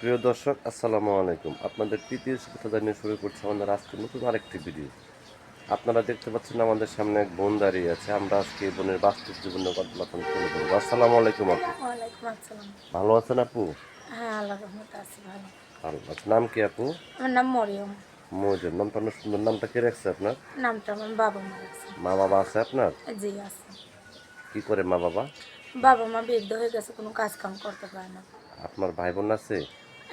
প্রিয় দর্শক আসসালামু আলাইকুম। আপনাদের তৃতীয় শুভেচ্ছা জানিয়ে শুরু করছি আমাদের আজকে নতুন আরেকটি ভিডিও আপনারা দেখতে পাচ্ছেন আমাদের সামনে এক বোন দাঁড়িয়ে আছে। আমরা আজকে এই বোনের বাস্তব জীবনের গল্প তুলে ধরবো। আসসালামু আলাইকুম আপু। ভালো আছেন আপু? হ্যাঁ আল্লাহ নাম কি আপু? আমার নাম মরিয়ম। মৌজুদ নামটা অনেক সুন্দর। নামটা কে রাখছে আপনার? নামটা আমার বাবা মা মা বাবা আছে আপনার? জি আছে। কি করে মা বাবা? বাবা মা বৃদ্ধ হয়ে গেছে কোনো কাজ কাম করতে পারে না। আপনার ভাই বোন আছে?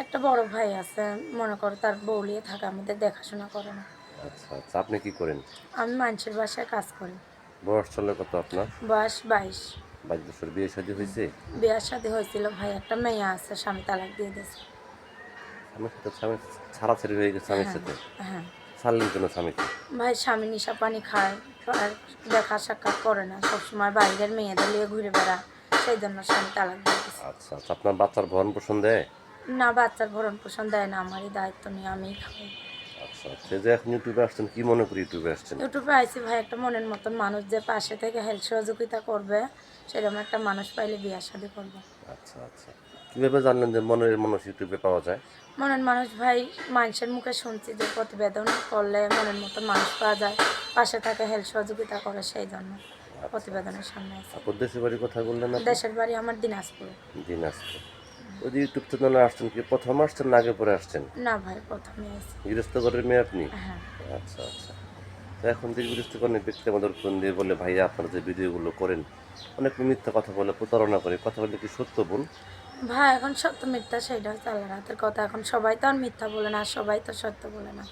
একটা বড় ভাই আছে মনে করো তার বউলিয়ে থাকে আমাদের দেখাশোনা করে না। আচ্ছা আচ্ছা আপনি কি করেন? আমি মানুষের বাসায় কাজ করি। বয়স চলে কত আপনার? বয়স বাইশ। বাইশ বছর বিয়ে শাদী হয়েছে? বিয়ার সাথে হয়েছিল ভাই একটা মেয়ে আছে স্বামী তালাক দিয়ে দিয়েছে। স্বামীর সাথে স্বামী ছাড়াছাড়ি হয়ে গেছে স্বামীর সাথে? হ্যাঁ। ছাড়লেন কেন স্বামীকে? ভাই স্বামী নিশা পানি খায় আর দেখা সাক্ষাৎ করে না সবসময় বাইরের মেয়েদের নিয়ে ঘুরে বেড়া সেই জন্য স্বামী তালাক দিয়ে দিয়েছে। আচ্ছা আচ্ছা আপনার বাচ্চার ভরণ পোষণ দেয়? না বাচ্চার ভরণ পোষণ দেয় না আমারই দায়িত্ব নিয়ে আমিই খাই আচ্ছা সে যে এখন ইউটিউবে আসছেন কি মনে করি ইউটিউবে আসছেন? ইউটিউবে আইসি ভাই একটা মনের মতন মানুষ যে পাশে থেকে হেল্প সহযোগিতা করবে সেরকম একটা মানুষ পাইলে বিয়ার শাদী করব। আচ্ছা আচ্ছা। কীভাবে জানলেন যে মনের মানুষ ইউটিউবে পাওয়া যায়? মনের মানুষ ভাই মানুষের মুখে শুনছি যে প্রতিবেদন করলে মনের মতন মানুষ পাওয়া যায় পাশে থাকে হেল্প সহযোগিতা করে সেই জন্য প্রতিবেদনের সামনে আছে দেশের কথা বললেন দেশের বাড়ি আমার দিনাজপুর। দিনাজপুর। ওই যে ইউটিউব চ্যানেলে আসছেন কি? প্রথম আসছেন না আগে পরে আসছেন? না ভাই প্রথমে আইসি গৃহস্থ ঘরের মেয়ে আপনি? হ্যাঁ। আচ্ছা আচ্ছা। তো এখন যে গৃহস্থ করেন ব্যক্তি আমাদের ফোন দিয়ে বলে ভাইয়া আপনারা যে ভিডিওগুলো করেন অনেক মিথ্যা কথা বলে প্রতারণা করে কথা বলে কি সত্য বল? ভাই এখন সত্য মিথ্যা সেইটা হচ্ছে আল্লাহর হাতের কথা। এখন সবাই তো আর মিথ্যা বলে না সবাই তো সত্য বলে না।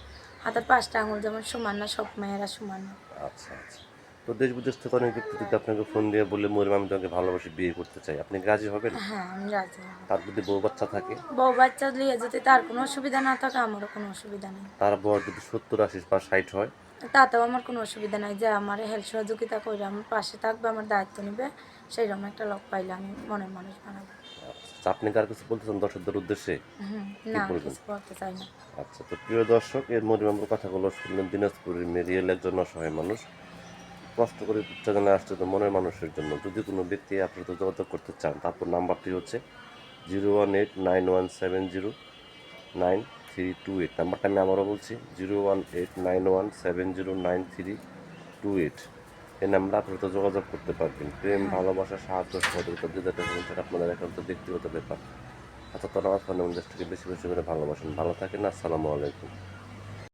হাতের পাঁচটা আঙুল যেমন সমান না সব মেয়েরা সমান না। আচ্ছা আচ্ছা। তো দেশ বিদেশ থেকে অনেক ব্যক্তি যদি আপনাকে ফোন দিয়ে বলে মরিম আমি তোমাকে ভালোবাসি বিয়ে করতে চাই আপনি রাজি হবেন? হ্যাঁ আমি রাজি হব। তার যদি বউ বাচ্চা থাকে? বউ বাচ্চা নিয়ে যদি তার কোনো অসুবিধা না থাকে আমারও কোনো অসুবিধা নেই। তার বয়স যদি সত্তর আশি বা ষাট হয়? তাতেও আমার কোনো অসুবিধা নাই যে আমার হেল্প সহযোগিতা করে আমার পাশে থাকবে আমার দায়িত্ব নেবে সেইরকম একটা লোক পাইলে আমি মনের মানুষ বানাবো। আচ্ছা আপনি কার কিছু বলতেছেন দর্শকদের উদ্দেশ্যে? হুম না বলবেন? কিছু করতে চাই না। আচ্ছা তো প্রিয় দর্শক এর মধ্যে আমরা কথাগুলো শুনলেন দিনাজপুরের মেরিয়েল একজন অসহায় মানুষ। কষ্ট করে উচ্চারণে আসছে তো মনের মানুষের জন্য। যদি কোনো ব্যক্তি আপনার তো যোগাযোগ করতে চান তারপর নাম্বারটি হচ্ছে zero one eight nine one seven zero nine three two eight. নাম্বারটা আমি আবারও বলছি zero one eight nine one seven zero nine three two eight. এই নাম্বারে আপনারা তো যোগাযোগ করতে পারবেন। প্রেম ভালোবাসা সাহায্য সহযোগিতা যেটা সেটা আপনাদের একান্ত ব্যক্তিগত ব্যাপার। আচ্ছা তোরা আমার ফোন থেকে বেশি বেশি করে ভালোবাসেন। ভালো থাকেন আসসালামু আলাইকুম।